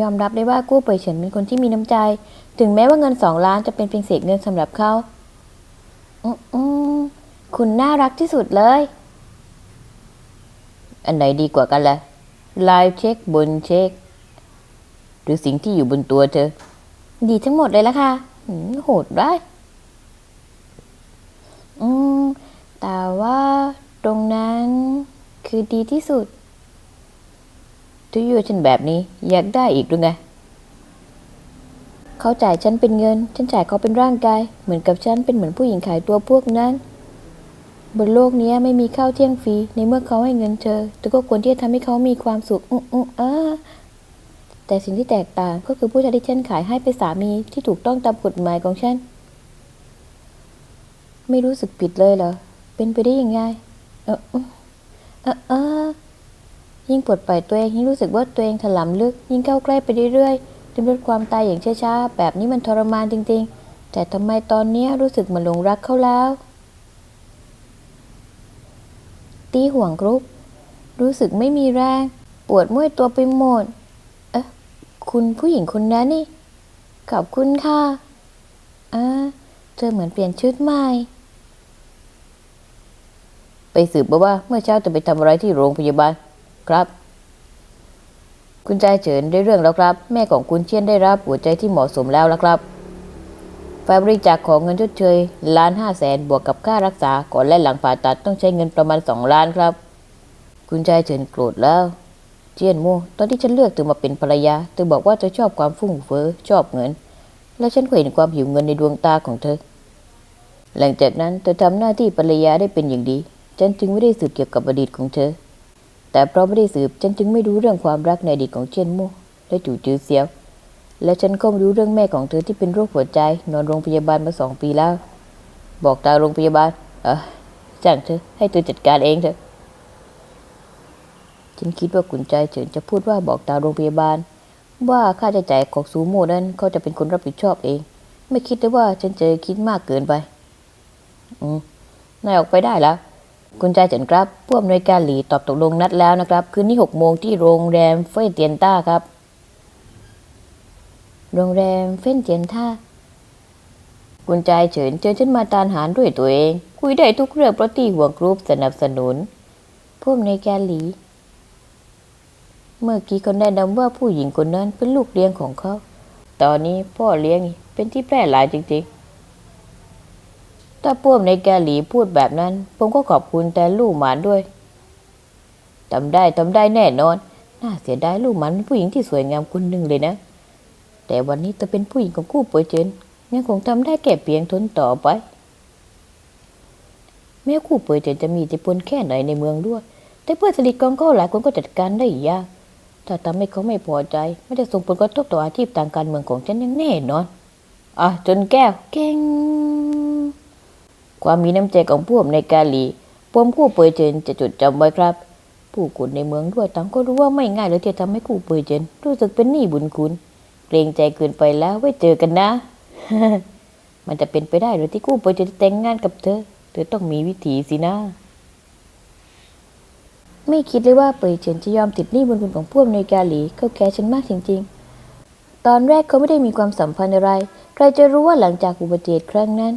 ยอมรับได้ว่ากู้เป่ยเฉินเป็นคนที่มีน้ำใจ ถึงแม้ว่าเงินสองล้านจะเป็นเพียงเศษเงินสำหรับเขาอืมคุณน่ารักที่สุดเลย อันไหนดีกว่ากันล่ะลฟ์เช็คบนเช็ค หรือสิ่งที่อยู่บนตัวเธอ ดีทั้งหมดเลยละค่ะโหดได้อืม แต่ว่าตรงนั้นคือดีที่สุด ทุกอยู่ฉันแบบนี้อยากได้อีกหรือไง เขาจ่ายฉันเป็นเงิน ฉันจ่ายเขาเป็นร่างกาย เหมือนกับฉันเป็นเหมือนผู้หญิงขายตัวพวกนั้น บนโลกนี้ไม่มีข้าวเที่ยงฟรี ในเมื่อเขาให้เงินเธอเธอก็ควรที่จะทำให้เขามีความสุขอืออืออ่าแต่สิ่งที่แตกต่างก็คือผู้ชายที่ฉันขายให้เป็นสามีที่ถูกต้องตามกฎหมายของฉัน ไม่รู้สึกผิดเลยเหรอ เป็นไปได้ยังไงออเออเออเออ ยิ่งปลดปล่อยตัวเองยิ่งรู้สึกว่าตัวเองถลำลึก ยิ่งเข้าใกล้ไปเรื่อยๆจนลดความตายอย่างช้าๆแบบนี้มันทรมานจริงๆ แต่ทำไมตอนเนี้รู้สึกเหมือนหลงรักเขาแล้ว ตีห่วงกรุ๊ปรู้สึกไม่มีแรง ปวดมื่อยตัวไปหมด เอ๊ะ คุณผู้หญิงคนนั้นนี่ ขอบคุณค่ะอ่าเธอเหมือนเปลี่ยนชุดใหม่ ไปสืบมาว่าเมื่อเช้าจะไปทำอะไรที่โรงพยาบาล ครับ คุณชายเฉินได้เรื่องแล้วครับ แม่ของคุณเชียนได้รับหัวใจที่เหมาะสมแล้วละครับฝ่ายบริจาคของเงินชดเชยล้านห้าแสนบวกกับค่ารักษาก่อนและหลังผ่าตัดต้องใช้เงินประมาณสองล้านครับ คุณชายเฉินโกรธแล้ว เจียนโมตอนที่ฉันเลือกเธอมาเป็นภรรยาเธอบอกว่าเธอชอบความฟุ่มเฟือชอบเงิน แล้วฉันก็เห็นความหิวเงินในดวงตาของเธอ หลังจากนั้นเธอทำหน้าที่ภรรยาได้เป็นอย่างดี ฉันจึงไม่ได้สืบเกี่ยวกับอดีตของเธอ แต่เพราะไม่ได้สืบฉันจึงไม่รู้เรื่องความรักในอดีตของเจียนโมและจู่จือเสียว และฉันก็ไม่รู้เรื่องแม่ของเธอที่เป็นโรคหัวใจ นอนโรงพยาบาลมาสองปีแล้ว บอกตาโรงพยาบาล เออจ้างเธอให้เธอจัดการเองเถอะฉันคิดว่าคุณใจเฉินจะพูดว่าบอกตาโรงพยาบาล ว่าค่าใช้จ่ายของซูโม่นั้นเขาจะเป็นคนรับผิดชอบเอง ไม่คิดเลยว่าฉันจะคิดมากเกินไป อืมนายออกไปได้แล้ว คุณใจเฉินครับ ผู้อำนวยการหลีตอบตกลงนัดแล้วนะครับ คืนนี้หกโมงที่โรงแรมเฟยเตียนต้าครับ โรงแรมเฟ้นเจียนท่าคุณใจเฉินเชิญฉันมาทานหารด้วยตัวเอง คุยได้ทุกเรื่องเพราะที่ห่วงกรุ๊ปสนับสนุน ผู้อำนวยการหลี เมื่อกี้เขาแนะนำว่าผู้หญิงคนนั้นเป็นลูกเลี้ยงของเขา ตอนนี้พ่อเลี้ยงเป็นที่แพร่หลายจริงๆ ถ้าพ่วมในแกหลีพูดแบบนั้น ผมก็ขอบคุณแต่ลูกหมานด้วยทำได้ทำได้แน่นอน น่าเสียดายลูกหมานเป็นผู้หญิงที่สวยงามคนหนึ่งเลยนะ แต่วันนี้เธอเป็นผู้หญิงของกู้ป่วยเจนยังคงทำได้แค่เพียงทนต่อไป แม้คู่ป่วยเจนจะมีอิทธิพลแค่ไหนในเมืองด้วย แต่เพื่อนสนิทของเขาหลายคนก็จัดการได้ยากถ้าทำให้เขาไม่พอใจ ไม่ได้ส่งผลกระทบต่ออาชีพทางการเมืองของฉันอย่างแน่นอนอะจนแก้วเก่ง ความมีน้ำใจของผู้อำนวยการหลีผมคู่เปยเจนจะจดจำไว้ครับ ผู้คนในเมืองด้วยต่างก็รู้ว่าไม่ง่ายเลยที่ทำให้คู่เปยเจนรู้สึกเป็นหนี้บุญคุณ เกรงใจเกินไปแล้วไว้เจอกันนะ มันจะเป็นไปได้หรือที่คู่เปยเจนจะแต่งงานกับเธอ เธอต้องมีวิธีสินะ ไม่คิดเลยว่าเปยเฉินจะยอมติดหนี้บุญคุณของผู้อำนวยการหลีเขาแคร์ฉันมากจริง ๆ ตอนแรกเขาไม่ได้มีความสัมพันธ์อะไร ใครจะรู้ว่าหลังจากอุบัติเหตุครั้งนั้น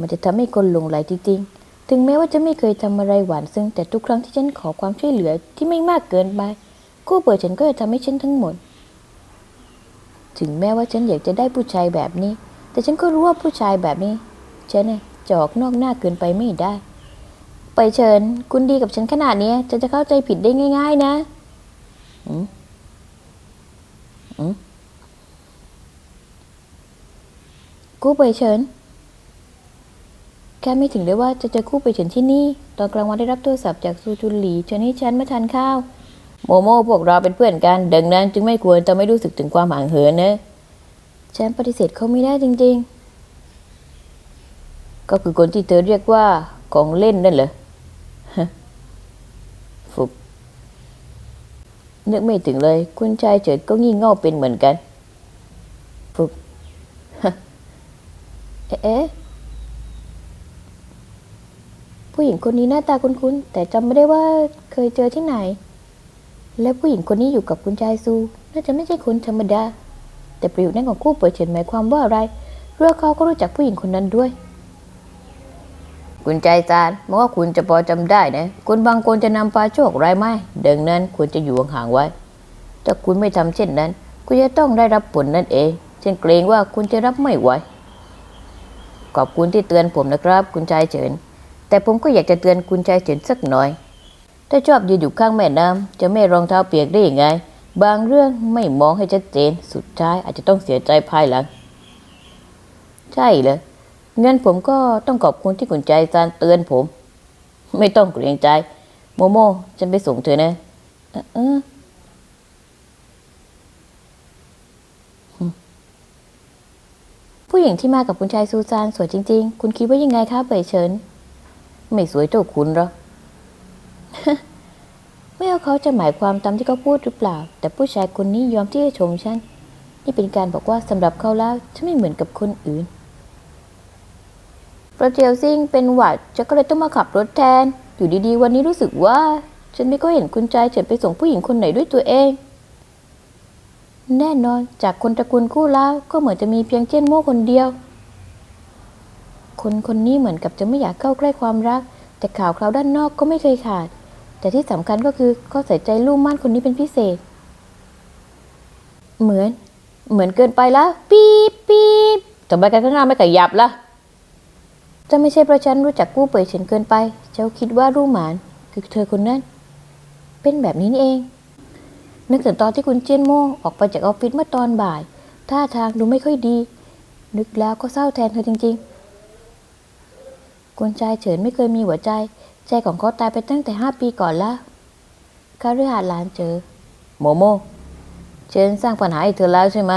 มันจะทำให้คนหลงไหลจริงๆ ถึงแม้ว่าจะไม่เคยทำอะไรหวานซึ่งแต่ทุกครั้งที่ฉันขอความช่วยเหลือที่ไม่มากเกินไปคู่เปิดฉันก็จะทำให้ฉันทั้งหมด ถึงแม้ว่าฉันอยากจะได้ผู้ชายแบบนี้ แต่ฉันก็รู้ว่าผู้ชายแบบนี้ฉันเนี่ยจะออกนอกหน้าเกินไปไม่ได้ ไปเชิญ คุณดีกับฉันขนาดนี้ฉันจะเข้าใจผิดได้ง่าย ๆ นะอืมอืมกู้ไปเฉิญ นแค่ไม่ถึงเลยว่าจะเจอกู้ไปเฉินที่นี่ ตอนกลางวันได้รับโทรศัพท์จากซูจุนหลีเชิญให้ฉันมาทานข้าว โมโมพวกเราเป็นเพื่อนกัน ดังนั้นจึงไม่ควรจะไม่รู้สึกถึงความห่างเหินนะ ฉันปฏิเสธเขาไม่ได้จริง ๆ ก็คือคนที่เธอเรียกว่าของเล่นนั่นเหรอฮะฟุบนึกไม่ถึงเลย คุณชายเฉิดก็งี่เง่าเป็นเหมือนกันฟุบเอ๊ะ ผู้หญิงคนนี้หน้าตาคุ้นๆ แต่จำไม่ได้ว่าเคยเจอที่ไหน และผู้หญิงคนนี้อยู่กับคุณชายซู น่าจะไม่ใช่คนธรรมดา แต่ประโยคนั้นของคู่เปิดเฉินหมายความว่าอะไรเรื่อเขาก็รู้จักผู้หญิงคนนั้นด้วย คุณใจจานมองว่าคุณจะพอจำได้นะคนบางคนจะนำพาโชคร้ายมาดังนั้นควรจะอยู่ห่างๆไว้ ถ้าคุณไม่ทำเช่นนั้น คุณจะต้องได้รับผลนั่นเองฉันเกรงว่าคุณจะรับไม่ไหวขอบคุณที่เตือนผมนะครับ คุณชายเฉิน แต่ผมก็อยากจะเตือนคุณชายเฉินสักหน่อย ถ้าชอบยืนอยู่ข้างแม่น้ำจะไม่รองเท้าเปียกได้ยังไง บางเรื่องไม่มองให้ชัดเจน สุดท้ายอาจจะต้องเสียใจภายหลัง ใช่เลยงั้นผมก็ต้องขอบคุณที่คุณใจจานเตือนผม ไม่ต้องเกรงใจ โมโม่ฉันไปส่งเธอนะเออผู้หญิงที่มากับคุณชายซูซานสวยจริง ๆ คุณคิดว่ายังไงคะเป่ยเฉิน ไม่สวยเท่าคุณหรอไม่ว่าเขาจะหมายความตามที่เขาพูดหรือเปล่า แต่ผู้ชายคนนี้ยอมที่จะชมฉัน นี่เป็นการบอกว่าสำหรับเขาแล้วฉันไม่เหมือนกับคนอื่น ประเจียวซิ่งเป็นหวัดฉันก็เลยต้องมาขับรถแทน อยู่ดีๆ วันนี้รู้สึกว่า ฉันไม่ก็เห็นคุณชายเฉินไปส่งผู้หญิงคนไหนด้วยตัวเอง แน่นอนจากคนตระกูลกู้แล้วก็เหมือนจะมีเพียงเจี้ยนโม่คนเดียว คนคนนี้เหมือนกับจะไม่อยากเข้าใกล้ความรัก แต่ข่าวคราวด้านนอกก็ไม่เคยขาด แต่ที่สำคัญก็คือเขาใส่ใจลูกม่านคนนี้เป็นพิเศษ เหมือน เหมือนเกินไปแล้วปี๊บปี๊บทำไมกันข้างหน้าไม่ขยับล่ะจะไม่ใช่เพราะฉันรู้จักกู้เปิดเฉินเกินไป เจ้าคิดว่ารูหมานคือเธอคนนั้น เป็นแบบนี้นี่เอง นึกถึงตอนที่คุณเจียนโม่ออกไปจากออฟฟิศเมื่อตอนบ่าย ท่าทางดูไม่ค่อยดี นึกแล้วก็เศร้าแทนเธอจริง ๆ คุณชายเฉินไม่เคยมีหัวใจ ใจของเขาตายไปตั้งแต่ห้าปีก่อนแล้วคารืหาดหลานเจอ โมโมเชิญสร้างปัญหาให้เธอแล้วใช่ไหม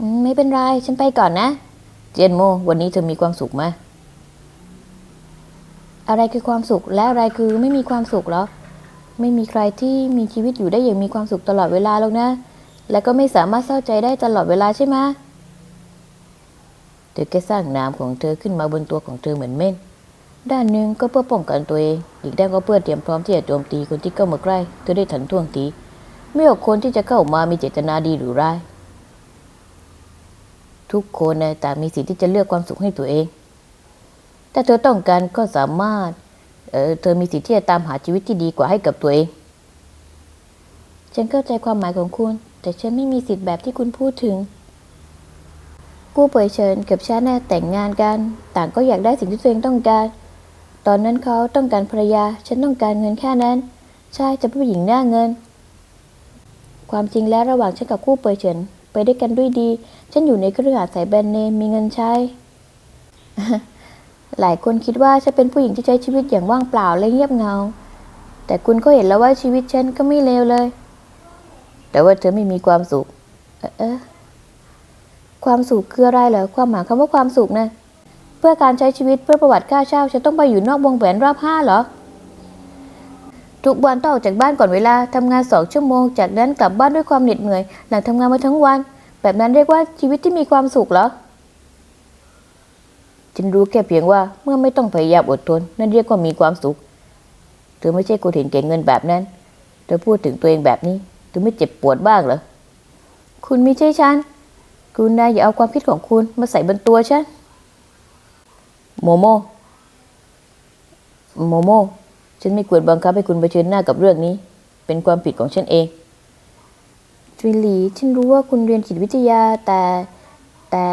อืมไม่เป็นไร ฉันไปก่อนนะ เจนโม วันนี้เธอมีความสุขไหมอะไรคือความสุขและอะไรคือไม่มีความสุขเหรอ ไม่มีใครที่มีชีวิตอยู่ได้อย่างมีความสุขตลอดเวลาหรอกนะ และก็ไม่สามารถเศร้าใจได้ตลอดเวลาใช่ไหม เธอแค่สร้างน้ำของเธอขึ้นมาบนตัวของเธอเหมือนเม่น ด้านหนึ่งก็เพื่อป้องกันตัวเอง อีกด้านก็เพื่อเตรียมพร้อมที่จะโจมตีคนที่เข้ามาใกล้ เธอได้ทันท่วงทีไม่ว่าคนที่จะเข้ามามีเจตนาดีหรือร้าย ทุกคนนะต่างมีสิทธิ์ที่จะเลือกความสุขให้ตัวเอง แต่เธอต้องการก็สามารถเออเธอมีสิทธิ์ที่จะตามหาชีวิตที่ดีกว่าให้กับตัวเอง ฉันเข้าใจความหมายของคุณ แต่ฉันไม่มีสิทธิ์แบบที่คุณพูดถึง กู้เปยเฉินกับฉันน่แต่งงานกัน ต่างก็อยากได้สิ่งที่ตัวเองต้องการ ตอนนั้นเขาต้องการภรรยา ฉันต้องการเงินแค่นั้น ใช่จะเป็นผู้หญิงหน้าเงิน ความจริงแล้วระหว่างฉันกับกู้เปยเฉินไปด้วยกันด้วยดี ฉันอยู่ในเครือข่ายสายแบรนด์เนมมีเงินใช้ หลายคนคิดว่าฉันเป็นผู้หญิงที่ใช้ชีวิตอย่างว่างเปล่าและเงียบเงา แต่คุณก็เห็นแล้วว่าชีวิตฉันก็ไม่เลวเลย แต่ว่าเธอไม่มีความสุข เออ ความสุขคืออะไรเหรอความหมายคำว่าความสุขนะเพื่อการใช้ชีวิตเพื่อประวัติค่าเช่าฉันต้องไปอยู่นอกวงแหวนรอบห้าเหรอทุกวันต้องออกจากบ้านก่อนเวลาทำงานสองชั่วโมง จากนั้นกลับบ้านด้วยความเหน็ดเหนื่อย หลังทำงานมาทั้งวัน แบบนั้นเรียกว่าชีวิตที่มีความสุขเหรอฉันรู้แค่เพียงว่าเมื่อไม่ต้องพยายามอดทน นั่นเรียกว่ามีความสุขเธอไม่ใช่คนเห็นแก่เงินแบบนั้นเธอพูดถึงตัวเองแบบนี้เธอไม่เจ็บปวดบ้างเหรอคุณไม่ใช่ฉัน คุณนายอย่าเอาความคิดของคุณมาใส่บนตัวฉัน โมโม โมโม ฉันไม่ควรบังคับให้คุณเผชิญหน้ากับเรื่องนี้ เป็นความผิดของฉันเองทวินหลีฉันรู้ว่าคุณเรียนจิตวิทยาแต่แต่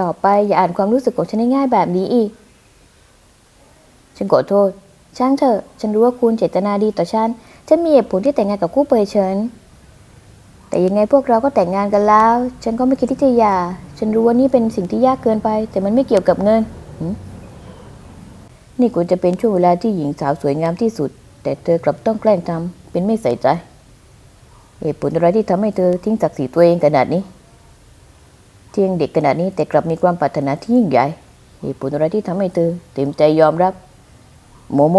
ต่อไปอย่าอ่านความรู้สึกของฉันง่ายๆแบบนี้อีก ฉันขอโทษ ช่างเถอะ ฉันรู้ว่าคุณเจตนาดีต่อฉัน ฉันมีเหตุผลที่แต่งงานกับคู่เปยเฉิน แต่ยังไงพวกเราก็แต่งงานกันแล้ว ฉันก็ไม่คิดที่จะหย่า ฉันรู้ว่านี่เป็นสิ่งที่ยากเกินไป แต่มันไม่เกี่ยวกับเงิน นี่ควรจะเป็นช่วงเวลาที่หญิงสาวสวยงามที่สุด แต่เธอกลับต้องแกล้งทำเป็นไม่ใส่ใจ เหตุผลอะไรที่ทำให้เธอทิ้งศักดิ์ศรีตัวเองขนาดนี้ เที่ยงเด็กขนาดนี้แต่กลับมีความปรารถนาที่ยิ่งใหญ่ เหตุผลอะไรที่ทำให้เธอเต็มใจยอมรับ โมโม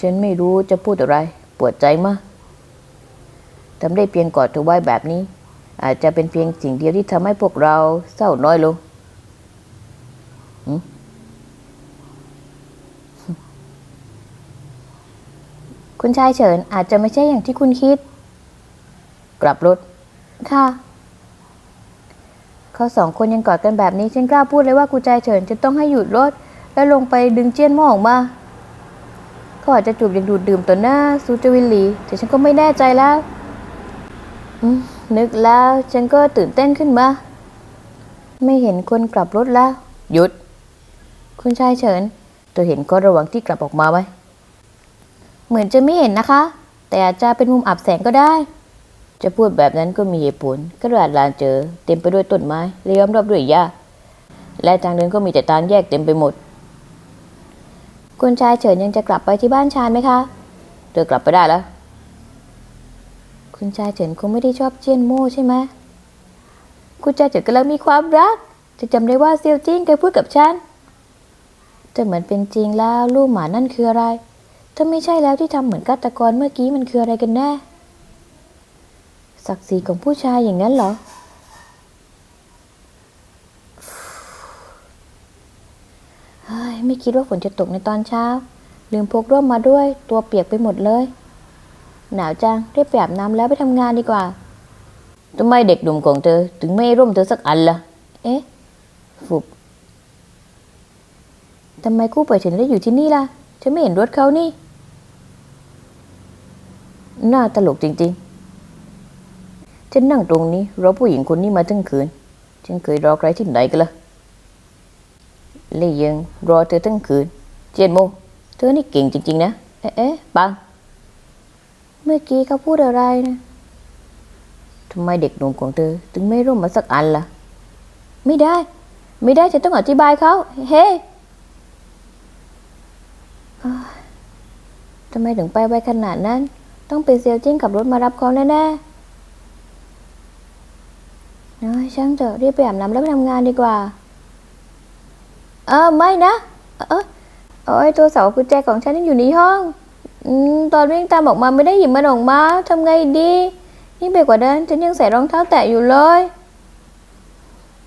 ฉันไม่รู้จะพูดอะไร ปวดใจมาก ทำได้เพียงกอดเธอไว้แบบนี้ อาจจะเป็นเพียงสิ่งเดียวที่ทำให้พวกเราเศร้าน้อยลงคุคุณชายเฉินอาจจะไม่ใช่อย่างที่คุณคิด กลับรถ ค่ะเขาสองคนยังกอดกันแบบนี้ฉันกล้าพูดเลยว่าคุณชายเฉินจะต้องให้หยุดรถ แล้วลงไปดึงเจี้ยนหม้อออกมา เขาอาจจะจูบอย่างดูดดื่มต่อหน้าซูจวินหลีแต่ฉันก็ไม่แน่ใจแล้วอืม นึกแล้วฉันก็ตื่นเต้นขึ้นมา ไม่เห็นคนกลับรถแล้ว หยุด คุณชายเฉินเธอเห็นก็ระวังที่กลับออกมาไหมเหมือนจะไม่เห็นนะคะ แต่อาจจะเป็นมุมอับแสงก็ได้ จะพูดแบบนั้นก็มีเหตุผลกระดาษลานเจอ เต็มไปด้วยต้นไม้และย้อมรอบด้วยหญ้าและทางเดินก็มีแต่ทางแยกเต็มไปหมด คุณชายเฉินยังจะกลับไปที่บ้านชานไหมคะเธอกลับไปได้แล้ว คุณชายเฉินคงไม่ได้ชอบเจียนโม่ใช่ไหมคุณชายเฉินกำลังมีความรัก จะจำได้ว่าเซียวจิ้งเคยพูดกับฉันแต่เหมือนเป็นจริงแล้วลูกหมานั่นคืออะไร ถ้าไม่ใช่แล้วที่ทำเหมือนฆาตกรเมื่อกี้มันคืออะไรกันแน่ ศักดิ์ศรีของผู้ชายอย่างนั้นเหรอ ไม่คิดว่าฝนจะตกในตอนเช้า ลืมพกร่มมาด้วย ตัวเปียกไปหมดเลย หนาวจังรีบไปอาบน้ำแล้วไปทำงานดีกว่าทำไมเด็กหนุ่มของเธอ ถึงไม่ร่วมเธอสักอันล่ะ เอ๊ะฟุบทำไมกู้เปิดฉันได้อยู่ที่นี่ล่ะ ฉันไม่เห็นรถเขานี่ น่าตลกจริงๆ ฉันนั่งตรงนี้รอผู้หญิงคนนี้มาทั้งคืน ฉันเคยรอใครที่ไหนกันล่ะเลยยังรอเธอทั้งคืน เจนโม เธอนี่เก่งจริง ๆ นะ เอ๊ะเอ๊ะปัง เมื่อกี้เขาพูดอะไรนะทำไมเด็กหนุ่มของเธอ ถึงไม่ร่วมมาสักอันล่ะ ไม่ได้ ไม่ได้ฉันต้องอธิบายเขา เฮ้อ้าวทำไมถึงไปไวขนาดนั้น ต้องเป็นเซียวจิ้งขับรถมารับเขาแน่ๆน้อยช่างเถอะรีบไปอาบน้ำแล้วไปทำงานดีกว่า เออไม่นะ เออโอ้ยตัวเสากุญแจของฉันยังอยู่ในห้อง อืมตอนวิ่งตามออกมาไม่ได้หยิบมันออกมาทำไงดี นี่งไปกว่านั้นฉันยังใส่รองเท้าแตะอยู่เลย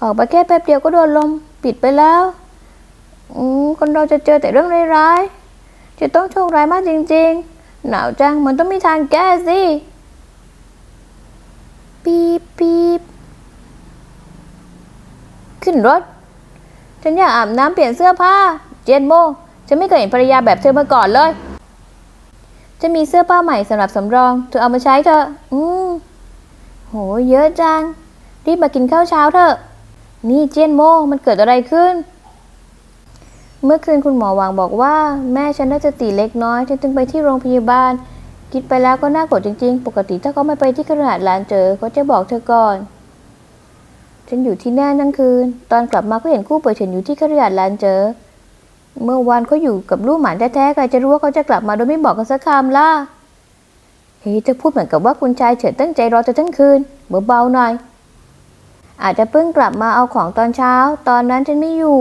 ออกไปแค่แป๊บเดียวก็โดนลมปิดไปแล้วอืมคนเราจะเจอแต่เรื่องร้ายๆจะต้องโชคร้ายมากจริง ๆ หนาวจังมันต้องมีทางแก้สิปีบปีบขึ้นรถ ฉันอยากอาบน้ำเปลี่ยนเสื้อผ้า เจนโม ฉันไม่เคยเห็นภรรยาแบบเธอมาก่อนเลย จะมีเสื้อผ้าใหม่สำหรับสำรองเธอเอามาใช้เถอะ อืม โห เยอะจัง รีบมากินข้าวเช้าเถอะ นี่เจียนโมมันเกิดอะไรขึ้น เมื่อคืนคุณหมอหวังบอกว่า แม่ฉันน่าจะตีเล็กน้อยฉันจึงไปที่โรงพยาบาล คิดไปแล้วก็น่ากดจริง ๆ ปกติถ้าเขาไม่ไปที่ขนาดร้านเจอเขาจะบอกเธอก่อน ฉันอยู่ที่นั่นทั้งคืน ตอนกลับมาก็เห็นคู่เปิดเฉินอยู่ที่ขนาดร้านเจอ เมื่อวานเขาอยู่กับลูกหมาแท้ๆใครจะรู้ว่าเขาจะกลับมาโดยไม่บอกกันสักคำล่ะ เฮ้ยจะพูดเหมือนกับว่าคุณชายเฉินตั้งใจรอเธอทั้งคืน เบาๆหน่อย อาจจะเพิ่งกลับมาเอาของตอนเช้า ตอนนั้นฉันไม่อยู่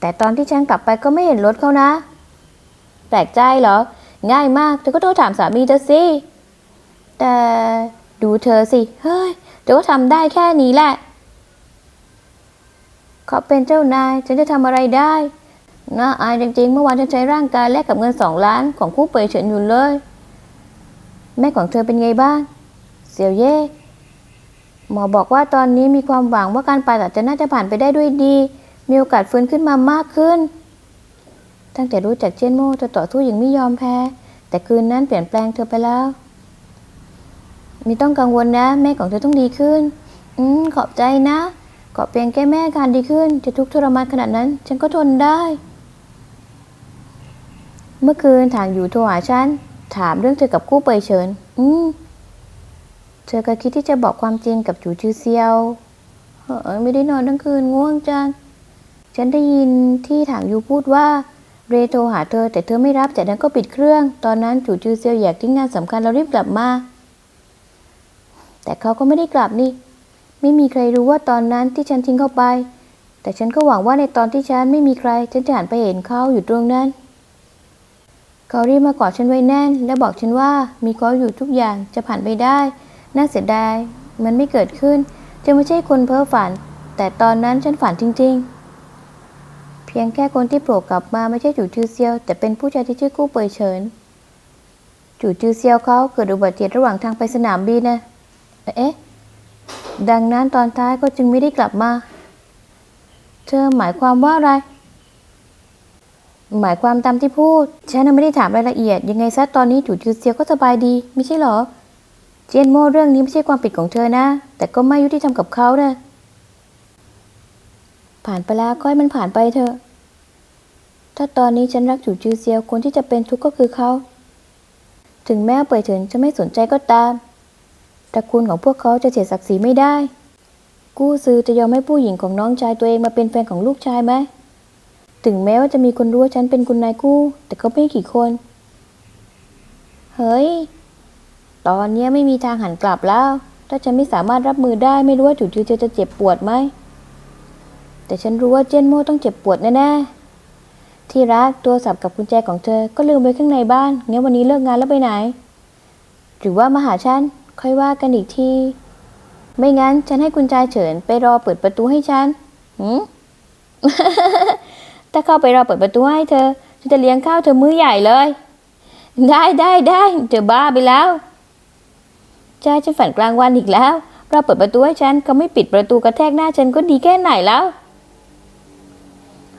แต่ตอนที่ฉันกลับไปก็ไม่เห็นรถเขานะ แปลกใจเหรอ ง่ายมาก เธอก็โทรถามสามีเธอสิ แต่ดูเธอสิ เฮ้ย เธอก็ทำได้แค่นี้แหละ เขาเป็นเจ้านายฉันจะทำอะไรได้น่าอายจริงๆ เมื่อวานฉันใช้ร่างกายแลกกับเงินสองล้านของคู่เปยเฉินอยู่เลย แม่ของเธอเป็นไงบ้าง เสี่ยวเย่หมอบอกว่าตอนนี้มีความหวังว่าการผ่าตัดจะน่าจะผ่านไปได้ด้วยดี มีโอกาสฟื้นขึ้นมามากขึ้น ตั้งแต่รู้จักเจยนโม่เธอต่อสู้อย่างไม่ยอมแพ้ แต่คืนนั้นเปลี่ยนแปลงเธอไปแล้วไม่ต้องกังวลนะ แม่ของเธอต้องดีขึ้น อืมขอบใจนะ ขอเพียงแค่แม่อาการดีขึ้น จะทุกข์ทรมานขนาดนั้น ฉันก็ทนได้ เมื่อคืนถางอยู่โทรหาฉัน ถามเรื่องเธอกับกู้เปยเฉิน อืม เธอก็คิดที่จะบอกความจริงกับจูจือเซียวเฮ้ยไม่ได้นอนทั้งคืนง่วงจัง ฉันได้ยินที่ถางยูพูดว่า เรโทรหาเธอ แต่เธอไม่รับจากนั้นก็ปิดเครื่อง ตอนนั้นจูจือเซียวอยากทิ้งงานสำคัญแล้วรีบกลับมา แต่เขาก็ไม่ได้กลับนี่ ไม่มีใครรู้ว่าตอนนั้นที่ฉันทิ้งเขาไป แต่ฉันก็หวังว่าในตอนที่ฉันไม่มีใคร ฉันจะหันไปเห็นเขาอยู่ตรงนั้น เขารีบมากอดฉันไว้แน่น และบอกฉันว่ามีเขาอยู่ทุกอย่างจะผ่านไปได้ น่าเสียดาย มันไม่เกิดขึ้น จะไม่ใช่คนเพ้อฝัน แต่ตอนนั้นฉันฝันจริง ๆ เพียงแค่คนที่โผล่กลับมาไม่ใช่จู่ชื่อเซียว แต่เป็นผู้ชายที่ชื่อกู้เปยเฉินจู่จือเซียวเขาเกิดอุบัติเหตุระหว่างทางไปสนามบินนะ เอ๊ะ ดังนั้นตอนท้ายก็จึงไม่ได้กลับมา เธอหมายความว่าอะไร หมายความตามที่พูด ฉันไม่ได้ถามรายละเอียด ยังไงซะตอนนี้จู่จือเซียวก็สบายดี ไม่ใช่หรอ เจียนโม่เรื่องนี้ไม่ใช่ความผิดของเธอนะ แต่ก็ไม่ยุติธรรมกับเขานะผ่านไปแล้วก็ให้มันผ่านไปเถอะ ถ้าตอนนี้ฉันรักจู่จือเซียวคนที่จะเป็นทุกข์ก็คือเขา ถึงแม้เป่ยเฉินจะไม่สนใจก็ตาม ตระกูลของพวกเขาจะเสียศักดิ์ศรีไม่ได้ กู้ซือจะยอมให้ผู้หญิงของน้องชายตัวเองมาเป็นแฟนของลูกชายไหม ถึงแม้ว่าจะมีคนรู้ว่าฉันเป็นคุณนายกู้ แต่ก็ไม่กี่คน เฮ้ย ตอนเนี้ไม่มีทางหันกลับแล้ว ถ้าฉันไม่สามารถรับมือได้ไม่รู้ว่าจู่ๆจะจะเจ็บปวดไหม แต่ฉันรู้ว่าเจนโมต้องเจ็บปวดแน่ๆ ที่รักตัวสับกับกุญแจของเธอก็ลืมไว้ข้างในบ้าน งั้นวันนี้เลิกงานแล้วไปไหน หรือว่ามาหาฉัน ค่อยว่ากันอีกที ไม่งั้นฉันให้คุณชายเฉินไปรอเปิดประตูให้ฉันหืมถ้าเข้าไปรอเปิดประตูให้เธอ ฉันจะเลี้ยงข้าวเธอมื้อใหญ่เลย ได้ได้ได้เธอบ้าไปแล้วใช่ฉันฝันกลางวันอีกแล้ว เราเปิดประตูให้ฉันเขาไม่ปิดประตูกระแทกหน้าฉันก็ดีแค่ไหนแล้ว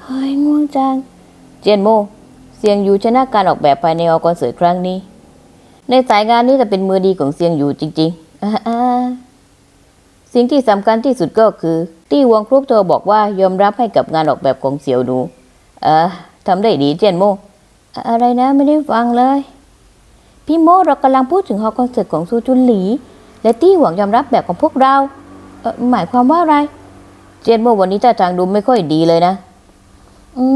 เฮ้ยง่วงจัง เจียนโมเซียงยูชนะการออกแบบภายในออกอนเสิร์ตครั้งนี้ ในสายงานนี้จะเป็นมือดีของเซียงอยู่จริงๆสิ่งที่สำคัญที่สุดก็คือตี้วงครุปโทบอกว่ายอมรับให้กับงานออกแบบของเสี่ยวหนูเออทำได้ดีเจียนโม อะไรนะไม่ได้ฟังเลย พี่โมเรากำลังพูดถึงฮอคอนเสิร์ตของซูจุนหลี และตี้หวังยอมรับแบบของพวกเราเออหมายความว่าอะไร เจียนโมวันนี้ท่าทางดูไม่ค่อยดีเลยนะ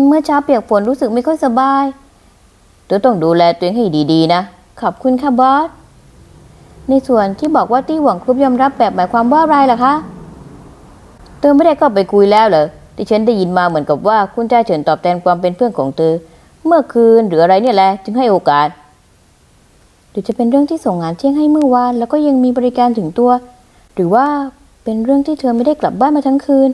เมื่อเช้าเปียกฝนรู้สึกไม่ค่อยสบายเธอต้องดูแลตัวเองให้ดีๆนะ ขอบคุณค่ะบอส ในส่วนที่บอกว่าตี้หวังครุบยอมรับแบบหมายความว่าอะไรล่ะคะเธอไม่ได้เข้าไปคุยแล้วเหรอที่ฉันได้ยินมาเหมือนกับว่าคุณชาเฉินตอบแทนความเป็นเพื่อนของเธอ เมื่อคืนหรืออะไรเนี่ยแหละจึงให้โอกาสหรือจะเป็นเรื่องที่ส่งงานเที่ยงให้เมื่อวานแล้วก็ยังมีบริการถึงตัว หรือว่าเป็นเรื่องที่เธอไม่ได้กลับบ้านมาทั้งคืน